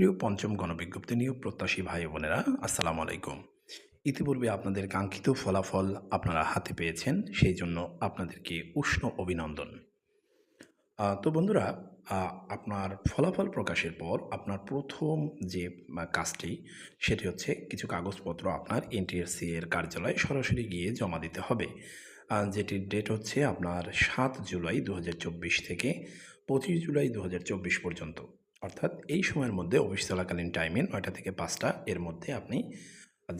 প্রিয় পঞ্চম গণবিজ্ঞপ্তি নিয়োগ প্রত্যাশী ভাই বোনেরা, আসসালামু আলাইকুম। ইতিপূর্বে আপনাদের কাঙ্ক্ষিত ফলাফল আপনারা হাতে পেয়েছেন, সেই জন্য আপনাদেরকে উষ্ণ অভিনন্দন। তো বন্ধুরা আপনার ফলাফল প্রকাশের পর আপনার প্রথম যে কাজটি, সেটি হচ্ছে কিছু কাগজপত্র আপনার এনটিএসসি এর কার্যালয়ে সরাসরি গিয়ে জমা দিতে হবে। যেটির ডেট হচ্ছে আপনার সাত জুলাই দু হাজার চব্বিশ থেকে পঁচিশ জুলাই দু হাজার চব্বিশ পর্যন্ত। অর্থাৎ এই সময়ের মধ্যে অফিস চলাকালীন টাইমে নয়টা থেকে পাঁচটা এর মধ্যে আপনি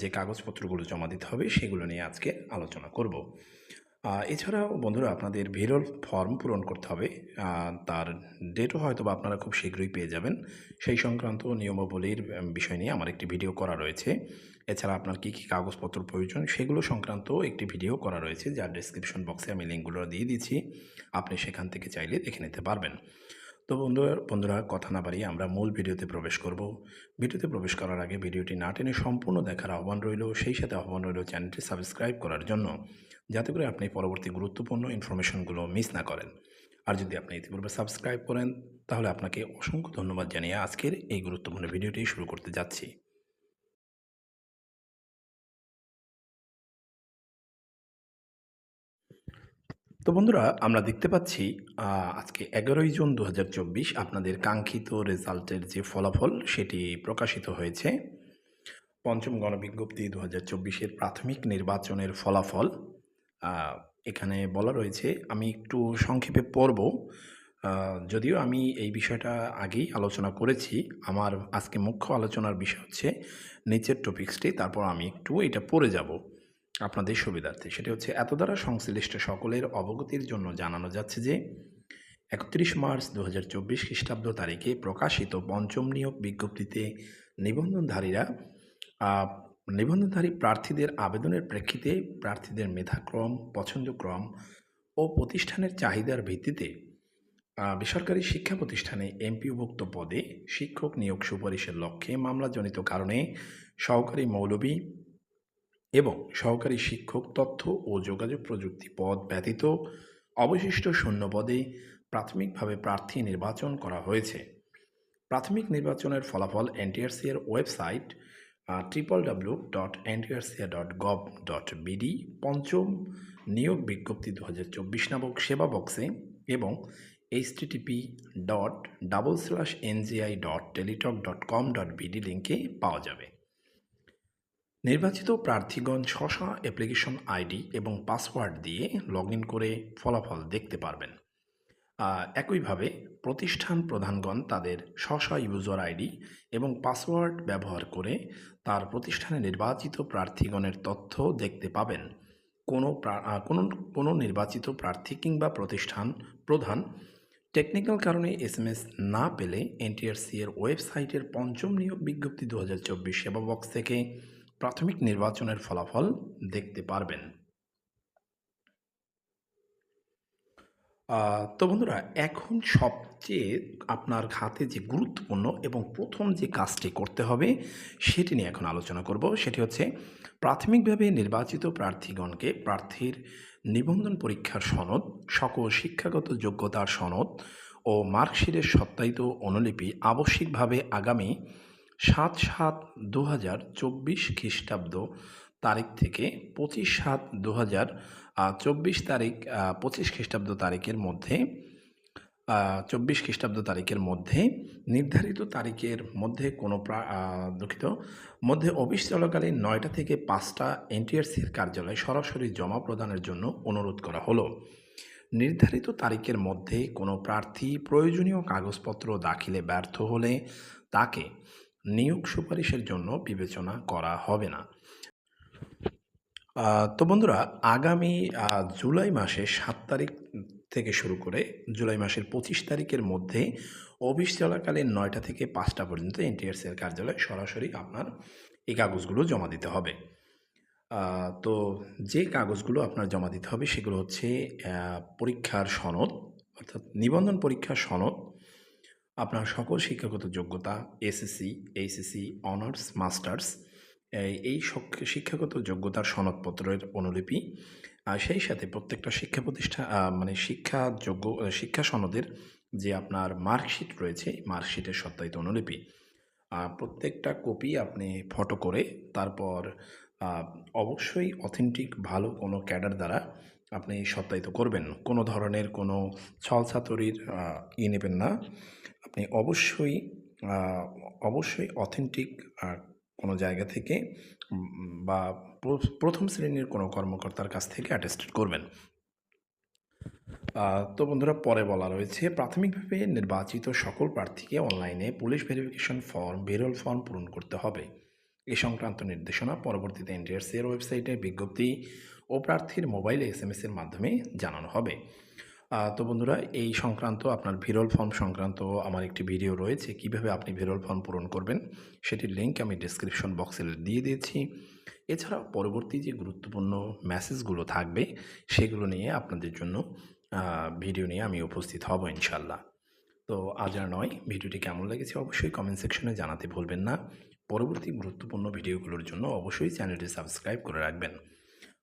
যে কাগজপত্রগুলো জমা দিতে হবে সেগুলো নিয়ে আজকে আলোচনা করব। এছাড়াও বন্ধুরা আপনাদের ভিরল ফর্ম পূরণ করতে হবে। তার ডেটও হয়তো বা আপনারা খুব শীঘ্রই পেয়ে যাবেন। সেই সংক্রান্ত নিয়মাবলীর বিষয় নিয়ে আমার একটি ভিডিও করা রয়েছে। এছাড়া আপনার কী কী কাগজপত্র প্রয়োজন সেগুলো সংক্রান্ত একটি ভিডিও করা রয়েছে। যার ডিসক্রিপশন বক্সে আমি লিঙ্কগুলো দিয়ে দিচ্ছি। আপনি সেখান থেকে চাইলে দেখে নিতে পারবেন। তো বন্ধুরা বন্ধুরা, কথা না বাড়িয়ে আমরা মূল ভিডিওতে প্রবেশ করব। ভিডিওতে প্রবেশ করার আগে ভিডিওটি না টেনে সম্পূর্ণ দেখার আহ্বান রইল। সেই সাথে আহ্বান রইল চ্যানেলটি সাবস্ক্রাইব করার জন্য, যাতে করে আপনি পরবর্তী গুরুত্বপূর্ণ ইনফরমেশনগুলো মিস না করেন। আর যদি আপনি ইতিপূর্বে সাবস্ক্রাইব করেন, তাহলে আপনাকে অসংখ্য ধন্যবাদ জানিয়ে আজকের এই গুরুত্বপূর্ণ ভিডিওটি শুরু করতে যাচ্ছি। তো বন্ধুরা, আমরা দেখতে পাচ্ছি আজকে এগারোই জুন দু হাজার চব্বিশ আপনাদের কাঙ্ক্ষিত রেজাল্টের যে ফলাফল সেটি প্রকাশিত হয়েছে। পঞ্চম গণবিজ্ঞপ্তি দু হাজার প্রাথমিক নির্বাচনের ফলাফল এখানে বলা রয়েছে, আমি একটু সংক্ষেপে পড়ব। যদিও আমি এই বিষয়টা আগেই আলোচনা করেছি, আমার আজকে মুখ্য আলোচনার বিষয় হচ্ছে নিচের টপিক্সটি তারপর আমি একটু এটা পড়ে যাব। আপনাদের সুবিধার্থে। সেটি হচ্ছে, এত দ্বারা সংশ্লিষ্ট সকলের অবগতির জন্য জানানো যাচ্ছে যে, একত্রিশ মার্চ দু হাজার চব্বিশ খ্রিস্টাব্দ তারিখে প্রকাশিত পঞ্চম নিয়োগ বিজ্ঞপ্তিতে নিবন্ধনধারীরা নিবন্ধনধারী প্রার্থীদের আবেদনের প্রেক্ষিতে প্রার্থীদের মেধাক্রম, পছন্দক্রম ও প্রতিষ্ঠানের চাহিদার ভিত্তিতে বেসরকারি শিক্ষা প্রতিষ্ঠানে এমপিওভুক্ত পদে শিক্ষক নিয়োগ সুপারিশের লক্ষ্যে মামলাজনিত কারণে সহকারী মৌলবী এবং সহকারী শিক্ষক তথ্য ও যোগাযোগ প্রযুক্তি পদ ব্যতীত অবশিষ্ট শূন্য পদে প্রাথমিকভাবে প্রার্থী নির্বাচন করা হয়েছে। প্রাথমিক নির্বাচনের ফলাফল এনটিআরসি এর website triple W dot NTRCA dot gov dot BD পঞ্চম নিয়োগ বিজ্ঞপ্তি দু হাজার চব্বিশ নামক সেবা বক্সে এবং HTTP dot double slash NGI dot Teletalk dot com dot BD লিঙ্কে পাওয়া যাবে। নির্বাচিত প্রার্থীগণ শশা অ্যাপ্লিকেশন আইডি এবং পাসওয়ার্ড দিয়ে লগ করে ফলাফল দেখতে পারবেন। একইভাবে প্রতিষ্ঠান প্রধানগণ তাদের শশা ইউজার আইডি এবং পাসওয়ার্ড ব্যবহার করে তার প্রতিষ্ঠানে নির্বাচিত প্রার্থীগণের তথ্য দেখতে পাবেন। কোনো কোনো কোনো নির্বাচিত প্রার্থী কিংবা প্রতিষ্ঠান প্রধান টেকনিক্যাল কারণে এসএমএস না পেলে এনটিআরসি এর ওয়েবসাইটের পঞ্চম নিয়োগ বিজ্ঞপ্তি দু হাজার চব্বিশ সেবা বক্স থেকে প্রাথমিক নির্বাচনের ফলাফল দেখতে পারবেন। তো বন্ধুরা, এখন সবচেয়ে আপনার হাতে যে গুরুত্বপূর্ণ এবং প্রথম যে কাজটি করতে হবে, সেটি নিয়ে এখন আলোচনা করব। সেটি হচ্ছে প্রাথমিকভাবে নির্বাচিত প্রার্থীগণকে প্রার্থীর নিবন্ধন পরীক্ষার সনদ, সকল শিক্ষাগত যোগ্যতার সনদ ও মার্কশিটের সত্যায়িত অনুলিপি আবশ্যিকভাবে আগামী সাত সাত দু হাজার চব্বিশ খ্রিস্টাব্দ তারিখ থেকে পঁচিশ সাত দু হাজার চব্বিশ তারিখ পঁচিশ খ্রিস্টাব্দ তারিখের মধ্যে চব্বিশ খ্রিস্টাব্দ তারিখের মধ্যে, নির্ধারিত তারিখের মধ্যে কোনো দুঃখিত, মধ্যে অফিস চলাকালীন নয়টা থেকে পাঁচটা এনটিআরসির কার্যালয়ে সরাসরি জমা প্রদানের জন্য অনুরোধ করা হলো। নির্ধারিত তারিখের মধ্যে কোনো প্রার্থী প্রয়োজনীয় কাগজপত্র দাখিলে ব্যর্থ হলে তাকে নিয়োগ সুপারিশের জন্য বিবেচনা করা হবে না। তো বন্ধুরা, আগামী জুলাই মাসের সাত তারিখ থেকে শুরু করে জুলাই মাসের পঁচিশ তারিখের মধ্যে অফিস চলাকালীন নয়টা থেকে পাঁচটা পর্যন্ত এনটিআরসি এর কার্যালয়ে সরাসরি আপনার এই কাগজগুলো জমা দিতে হবে। তো যে কাগজগুলো আপনার জমা দিতে হবে সেগুলো হচ্ছে পরীক্ষার সনদ, অর্থাৎ নিবন্ধন পরীক্ষার সনদ আপনার সকল শিক্ষাগত যোগ্যতা এসএসসি এইচএসসি অনার্স মাস্টার্স এই শিক্ষাগত যোগ্যতার সনদপত্রের অনুলিপি আর সেই সাথে প্রত্যেকটা শিক্ষা প্রতিষ্ঠান আহ, মানে শিক্ষা যোগ্য শিক্ষা সনদের যে আপনার মার্কশিট রয়েছে মার্কশিটের সত্যায়িত অনুলিপি। প্রত্যেকটা কপি আপনি ফটো করে তারপর অবশ্যই অথেন্টিক ভালো কোনো ক্যাডার দ্বারা আপনি সত্যায়িত করবেন। কোনো ধরনের কোনো ছলছাতরির আহ, ই নেবেন না। আপনি অবশ্যই অবশ্যই অথেন্টিক কোনো জায়গা থেকে বা প্রথম শ্রেণির কোনো কর্মকর্তার কাছ থেকে অ্যাটেস্টেড করবেন। তো বন্ধুরা পরে বলা রয়েছে, প্রাথমিকভাবে নির্বাচিত সকল প্রার্থীকে অনলাইনে পুলিশ ভেরিফিকেশন ফর্ম বেরোল ফর্ম পূরণ করতে হবে। এ সংক্রান্ত নির্দেশনা পরবর্তীতে এনটিআরসি এর ওয়েবসাইটে বিজ্ঞপ্তি ও প্রার্থীর মোবাইলে এস এর মাধ্যমে জানানো হবে। তো বন্ধুরা, এই সংক্রান্ত আপনার ভিরল ফর্ম সংক্রান্ত আমার একটি ভিডিও রয়েছে, কীভাবে আপনি ভিরল ফর্ম পূরণ করবেন, সেটির লিঙ্ক আমি ডিসক্রিপশন বক্সে দিয়ে দিয়েছি। এছাড়া পরবর্তী যে গুরুত্বপূর্ণ মেসেজগুলো থাকবে, সেগুলো নিয়ে আপনাদের জন্য ভিডিও নিয়ে আমি উপস্থিত হব ইনশাল্লাহ তো আজ আর নয়, ভিডিওটি কেমন লেগেছে অবশ্যই কমেন্ট সেকশনে জানাতে ভুলবেন না। পরবর্তী গুরুত্বপূর্ণ ভিডিওগুলোর জন্য অবশ্যই চ্যানেলটি সাবস্ক্রাইব করে রাখবেন।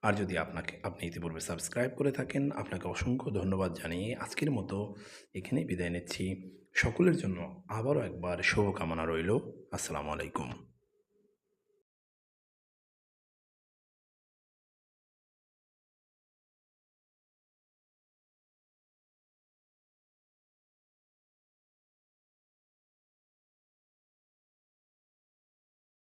আর যদি আপনাকে, আপনি ইতিপূর্বে সাবস্ক্রাইব করে থাকেন, আপনাকে অসংখ্য ধন্যবাদ জানিয়ে আজকের মতো এখানে বিদায় নিচ্ছি। সকলের জন্য আবারও একবার শুভকামনা রইল। আসসালামু আলাইকুম।